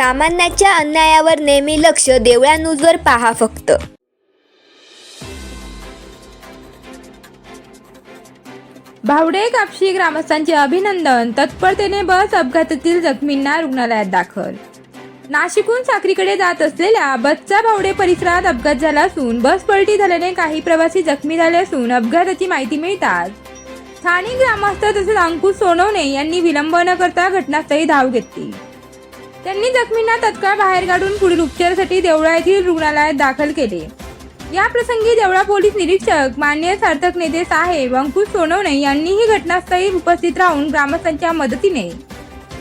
सामान्याच्या अन्यायावर नेहमी लक्ष देवळा न्यूजवर पहा फक्त. भावडे कापशी ग्रामस्थांचे अभिनंदन. तत्परतेने बस अपघातातील जखमींना रुग्णालयात दाखल. नाशिकहून साखरीकडे जात असलेल्या बसचा भावडे परिसरात अपघात झाला असून बस पलटी झाल्याने काही प्रवासी जखमी झाले असून अपघाताची माहिती मिळताच. स्थानिक ग्रामस्थ तसेच अंकुश सोनवणे यांनी विलंब न करता घटनास्थळी धाव घेतली. त्यांनी जखमींना तत्काळ बाहेर काढून पुढील उपचारासाठी देवळा येथील रुग्णालयात दाखल केले. या प्रसंगी देवळा पोलीस निरीक्षक मान्य सार्थक नेते साहेब अंकुश सोनवणे यांनीही घटनास्थळी उपस्थित राहून ग्रामस्थांच्या मदतीने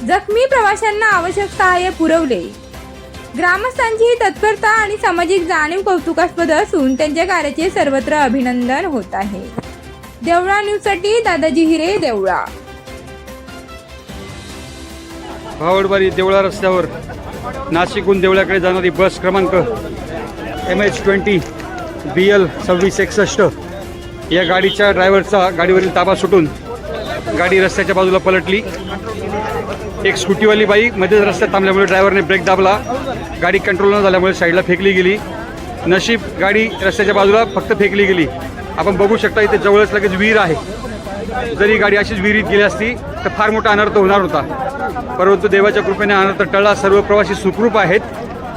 जखमी प्रवाशांना आवश्यक सहाय्य पुरवले. ग्रामस्थांची ही तत्परता आणि सामाजिक जाणीव कौतुकास्पद असून त्यांच्या कार्याचे सर्वत्र अभिनंदन होत आहे. देवळा न्यूजसाठी दादाजी हिरे देवळा. भावडबारी देवळा रस्त्यावर. नाशिकहून देवळाकडे जाणारी बस क्रमांक M H twenty B L सव्वीस एकसष्ट. या गाडीच्या ड्रायव्हरचा गाडीवरील ताबा सुटून गाडी रस्त्याच्या बाजूला पलटली. एक स्कूटीवाली बाई मध्येच रस्त्यात थांबल्यामुळे ड्रायव्हरने ब्रेक दाबला. गाडी कंट्रोल न झाल्यामुळे साईडला फेकली गेली. नशीब गाडी रस्त्याच्या बाजूला फक्त फेकली गेली. आपण बघू शकता इथे जवळच लगेच विहीर आहे. जरी गाडी अशीच विहिरीत गेली असती तर फार मोठा अनर्थ होणार होता. परंतु देवाच्या कृपेने आनंद टळला. सर्व प्रवासी सुखरूप आहेत.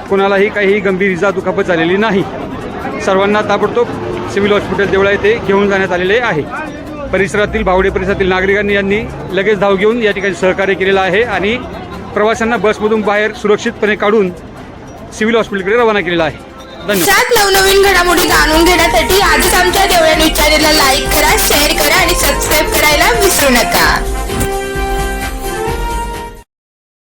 कोणालाही काहीही गंभीर इजा दुखापत झालेली नाही. सर्वांना ताबडतोब सिव्हिल हॉस्पिटल देवळा येथे घेऊन जाण्यात आलेले आहे. परिसरातील भावडे परिसरातील नागरिकांनी यांनी लगेच धाव घेऊन या ठिकाणी सहकार्य केलेलं आहे आणि प्रवाशांना बसमधून बाहेर सुरक्षितपणे काढून सिव्हिल हॉस्पिटलकडे रवाना केलेला आहे. धन्यवाद. नवनवीन घडामोडी जाणून घेण्यासाठी आजच आमच्या देवळ्या न्यूज चॅनेलला लाईक करा शेअर करा आणि सबस्क्राईब करायला विसरू नका.